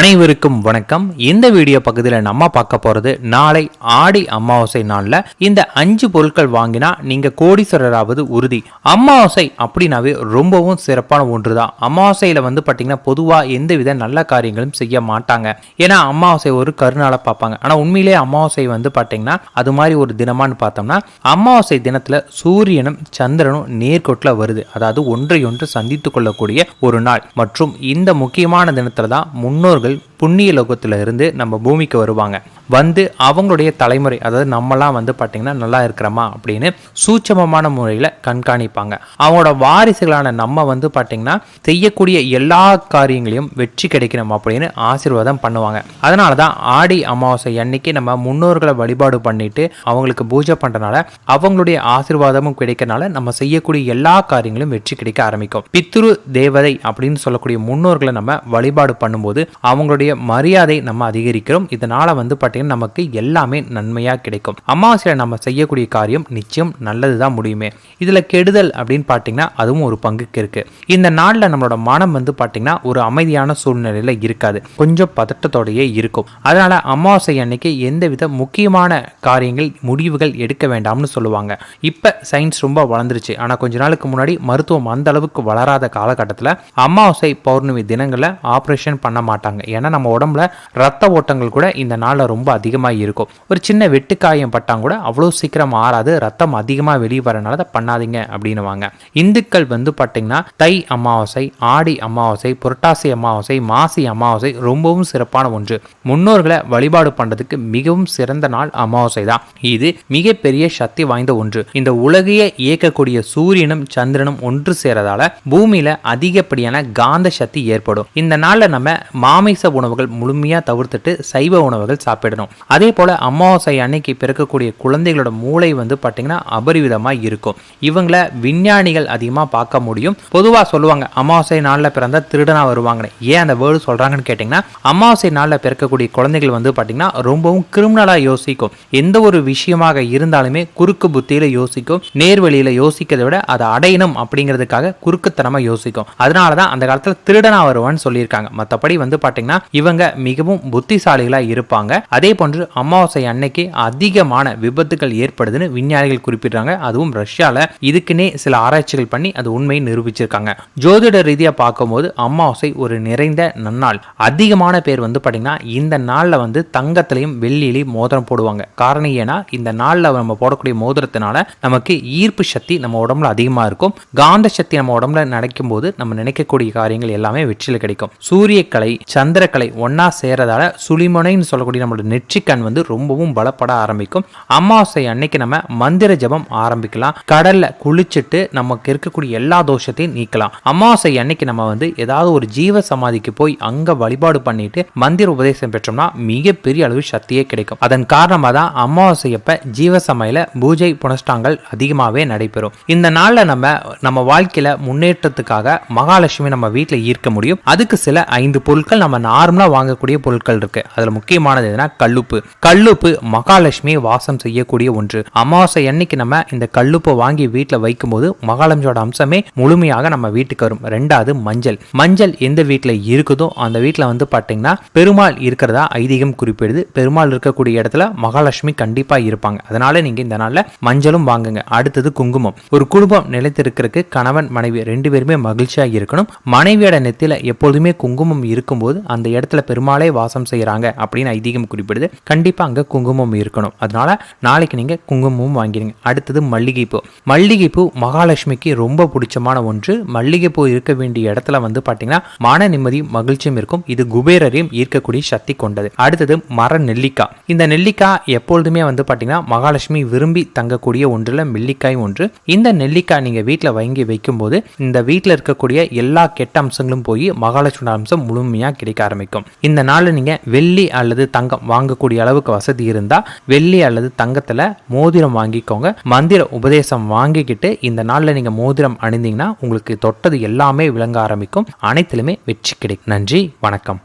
அனைவருக்கும் வணக்கம். இந்த வீடியோ பகுதியில் நம்ம பார்க்க போகிறது நாளை ஆடி அமாவாசை நாளில் இந்த அஞ்சு பொருட்கள் வாங்கினா நீங்கள் கோடீஸ்வரராவது உறுதி. அமாவாசை அப்படின்னாவே ரொம்பவும் சிறப்பான ஒன்று தான் அமாவாசையில் வந்து பார்த்தீங்கன்னா பொதுவாக எந்தவித நல்ல காரியங்களும் செய்ய மாட்டாங்க. ஏன்னா அமாவாசை ஒரு கருநாளை பார்ப்பாங்க. ஆனால் உண்மையிலேயே அமாவாசை வந்து பார்த்தீங்கன்னா அது மாதிரி ஒரு தினமான்னு பார்த்தோம்னா அமாவாசை தினத்தில் சூரியனும் சந்திரனும் நேர்கோட்டில் வருது. அதாவது ஒன்றையொன்று சந்தித்து கொள்ளக்கூடிய ஒரு நாள். மற்றும் இந்த முக்கியமான தினத்தில் தான் முன்னோர்கள் del புண்ணிய லோகத்தில் இருந்து நம்ம பூமிக்கு வருவாங்க. வந்து அவங்களுடைய தலைமுறை அதாவது நம்மலாம் வந்து பார்த்திங்கன்னா நல்லா இருக்கிறோமா அப்படின்னு சூட்சமமான முறையில் கண்காணிப்பாங்க. அவங்களோட வாரிசுகளான நம்ம வந்து பார்த்திங்கன்னா செய்யக்கூடிய எல்லா காரியங்களையும் வெற்றி கிடைக்கணும் அப்படின்னு ஆசீர்வாதம் பண்ணுவாங்க. அதனால தான் ஆடி அமாவாசை அன்னைக்கு நம்ம முன்னோர்களை வழிபாடு பண்ணிட்டு அவங்களுக்கு பூஜை பண்ணுறனால அவங்களுடைய ஆசீர்வாதமும் கிடைக்கிறனால நம்ம செய்யக்கூடிய எல்லா காரியங்களும் வெற்றி கிடைக்க ஆரம்பிக்கும். பித்ரு தேவதை அப்படின்னு சொல்லக்கூடிய முன்னோர்களை நம்ம வழிபாடு பண்ணும்போது அவங்களுடைய நம்மளுடைய மரியாதை நம்ம அதிகரிக்கிறோம். இதனால வந்து பார்த்தீங்கன்னா நமக்கு எல்லாமே நன்மையாக கிடைக்கும். அமாவாசையில் நம்ம செய்யக்கூடிய காரியம் நிச்சயம் நல்லது தான் முடியுமே. இதில் கெடுதல் அப்படின்னு பார்த்தீங்கன்னா அதுவும் ஒரு பங்குக்கு இருக்கு. இந்த நாளில் நம்மளோட மனம் வந்து பார்த்தீங்கன்னா ஒரு அமைதியான சூழ்நிலையில் இருக்காது. கொஞ்சம் பதட்டத்தோடையே இருக்கும். அதனால அமாவாசை அன்னைக்கு எந்தவித முக்கியமான காரியங்கள் முடிவுகள் எடுக்க வேண்டாம்னு சொல்லுவாங்க. இப்போ சயின்ஸ் ரொம்ப வளர்ந்துருச்சு. ஆனால் கொஞ்ச நாளுக்கு முன்னாடி மருத்துவம் அந்த அளவுக்கு வளராத காலகட்டத்தில் அமாவாசை பௌர்ணமி தினங்களில் ஆப்ரேஷன் பண்ண மாட்டாங்க. ஏன்னா நம்ம உடம்புல ரத்த ஓட்டங்கள் கூட இந்த நாளில் ரொம்ப அதிகமாக இருக்கும். ஒரு சின்ன வெட்டுக்காயம் பட்டாங்க கூட அவ்வளோ சீக்கிரம் மாறாது ரத்தம் அதிகமாக வெளியே வரனால அதை பண்ணாதீங்க அப்படின்னுவாங்க. இந்துக்கள் வந்து பார்த்தீங்கன்னா தை அமாவாசை ஆடி அமாவாசை புரட்டாசி அமாவாசை மாசி அமாவாசை ரொம்பவும் சிறப்பான ஒன்று. முன்னோர்களை வழிபாடு பண்ணுறதுக்கு மிகவும் சிறந்த நாள் அமாவாசை தான். இது மிகப்பெரிய சக்தி வாய்ந்த ஒன்று. இந்த உலகையே இயக்கக்கூடிய சூரியனும் சந்திரனும் ஒன்று சேரதால பூமியில் அதிகப்படியான காந்த சக்தி ஏற்படும். இந்த நாளில் நம்ம மாமிச உணவு உணவுகள் முழுமையாக தவிர்த்துட்டு சைவ உணவுகள் சாப்பிடணும். அதே போல் அமாவாசை அன்னைக்கு பிறக்கக்கூடிய குழந்தைகளோட மூளை வந்து பார்த்திங்கன்னா அபரிவிதமாக இருக்கும். இவங்கள விஞ்ஞானிகள் அதிகமாக பார்க்க முடியும். பொதுவாக சொல்லுவாங்க அமாவாசை நாளில் பிறந்தால் திருடனாக வருவாங்கன்னு. ஏன் அந்த வேர்டு சொல்கிறாங்கன்னு கேட்டிங்கன்னா அமாவாசை நாளில் பிறக்கக்கூடிய குழந்தைகள் வந்து பார்த்திங்கன்னா ரொம்பவும் கிரிமினலாக யோசிக்கும். எந்த ஒரு விஷயமாக இருந்தாலுமே குறுக்கு புத்தியில் யோசிக்கும். நேர்வழியில் யோசிக்கிறதை விட அதை அடையணும் அப்படிங்கிறதுக்காக குறுக்குத்தனமாக யோசிக்கும். அதனால தான் அந்த காலத்தில் திருடனா வருவான்னு சொல்லியிருக்காங்க. மற்றபடி வந்து பார்த்தீங்கன்னா இவங்க மிகவும் புத்திசாலிகளாக இருப்பாங்க. அதே போன்று அமாவாசை அன்னைக்கு அதிகமான விபத்துகள் ஏற்படுதுன்னு விஞ்ஞானிகள் குறிப்பிடுறாங்க. அதுவும் ரஷ்யாவில் இதுக்குன்னே சில ஆராய்ச்சிகள் பண்ணி அது உண்மையை நிரூபிச்சிருக்காங்க. ஜோதிட ரீதியாக பார்க்கும்போது அமாவாசை ஒரு நிறைந்த நன்னாள். அதிகமான பேர் வந்து பார்த்தீங்கன்னா இந்த நாளில் வந்து தங்கத்திலையும் வெள்ளியிலையும் மோதிரம் போடுவாங்க. காரணம் ஏன்னா இந்த நாளில் நம்ம போடக்கூடிய மோதிரத்தினால நமக்கு ஈர்ப்பு சக்தி நம்ம உடம்புல அதிகமாக இருக்கும். காந்த சக்தி நம்ம உடம்புல நினைக்கும் போது நம்ம நினைக்கக்கூடிய காரியங்கள் எல்லாமே வெற்றியில் கிடைக்கும். சூரியக்கலை சந்திரக்கலை ஒன்னா சேரதால சுளிமுனைன்னு சொல்லக்கூடிய நம்மளோட நெற்றிக்கண் வந்து ரொம்பவும் பலப்பட ஆரம்பிக்கும். அமாவாசை அன்னைக்கு நம்ம மந்திர ஜபம் ஆரம்பிக்கலாம். கடல்ல குளிச்சுட்டு நமக்கு இருக்கக்கூடிய எல்லா தோஷத்தையும் நீக்கலாம். அமாவாசை அன்னைக்கு நம்ம வந்து ஏதாவது ஒரு ஜீவ சமாதிக்கு போய் அங்க வழிபாடு பண்ணிட்டு மந்திர உபதேசம் பெற்றோம்னா மிகப்பெரிய அளவு சக்தியே கிடைக்கும். அதன் காரணமாக தான் அமாவாசை அப்ப ஜீவ சமையல பூஜை புனஸ்டாங்கள் அதிகமாகவே நடைபெறும். இந்த நாளில் நம்ம நம்ம வாழ்க்கையில முன்னேற்றத்துக்காக மகாலட்சுமி நம்ம வீட்டில் ஈர்க்க முடியும். அதுக்கு சில ஐந்து பொருட்கள் நம்ம நார்மல் நார்மலாக வாங்கக்கூடிய பொருட்கள் இருக்கு. அதில் முக்கியமானது எதுனா கல்லுப்பு. கல்லுப்பு மகாலட்சுமி வாசம் செய்யக்கூடிய ஒன்று. அமாவாசை அன்னைக்கு நம்ம இந்த கல்லுப்பை வாங்கி வீட்டில் வைக்கும்போது மகாலட்சுமியோட அம்சமே முழுமையாக நம்ம வீட்டுக்கு வரும். ரெண்டாவது மஞ்சள். மஞ்சள் எந்த வீட்டில் இருக்குதோ அந்த வீட்டில் வந்து பார்த்தீங்கன்னா பெருமாள் இருக்கிறதா ஐதீகம் குறிப்பிடுது. பெருமாள் இருக்கக்கூடிய இடத்துல மகாலட்சுமி கண்டிப்பாக இருப்பாங்க. அதனால நீங்கள் இந்த நாளில் மஞ்சளும் வாங்குங்க. அடுத்தது குங்குமம். ஒரு குடும்பம் நிலைத்திருக்கிறதுக்கு கணவன் மனைவி ரெண்டு பேருமே மகிழ்ச்சியாக இருக்கணும். மனைவியோட நெத்தியில் எப்பொழுதுமே குங்குமம் இருக்கும்போது அந்த இடத்துல பெருமாளே வாசம் செய்கிறாங்க அப்படின்னு ஐதீகம் குறிப்பிடுது. கண்டிப்பாக அங்கே குங்குமம் இருக்கணும். அதனால நாளைக்கு நீங்கள் குங்குமமும் வாங்கிடுங்க அடுத்தது மல்லிகைப்பூ. மல்லிகைப்பூ மகாலட்சுமிக்கு ரொம்ப பிடிச்சமான ஒன்று. மல்லிகைப்பூ இருக்க வேண்டிய இடத்துல வந்து பார்த்தீங்கன்னா மன நிம்மதி மகிழ்ச்சியும் இருக்கும். இது குபேரரையும் ஈர்க்கக்கூடிய சக்தி கொண்டது. அடுத்தது மர நெல்லிக்காய். இந்த நெல்லிக்காய் எப்பொழுதுமே வந்து பார்த்தீங்கன்னா மகாலட்சுமி விரும்பி தங்கக்கூடிய ஒன்றில் நெல்லிக்காய் ஒன்று. இந்த நெல்லிக்காய் நீங்கள் வீட்டில் வாங்கி வைக்கும்போது இந்த வீட்டில் இருக்கக்கூடிய எல்லா கெட்ட அம்சங்களும் போய் மகாலட்சுமி அம்சம் முழுமையாக கிடைக்க ஆரம்பிக்கும். இந்த நாளில் நீங்க வெள்ளி அல்லது தங்கம் வாங்கக்கூடிய அளவுக்கு வசதி இருந்தா வெள்ளி அல்லது தங்கத்துல மோதிரம் வாங்கிக்கோங்க. மந்திர உபதேசம் வாங்கிக்கிட்டு இந்த நாளில் நீங்க மோதிரம் அணிந்தீங்கன்னா உங்களுக்கு தொட்டது எல்லாமே விளங்க ஆரம்பிக்கும். அனைத்திலுமே வெற்றி கிடைக்கும். நன்றி வணக்கம்.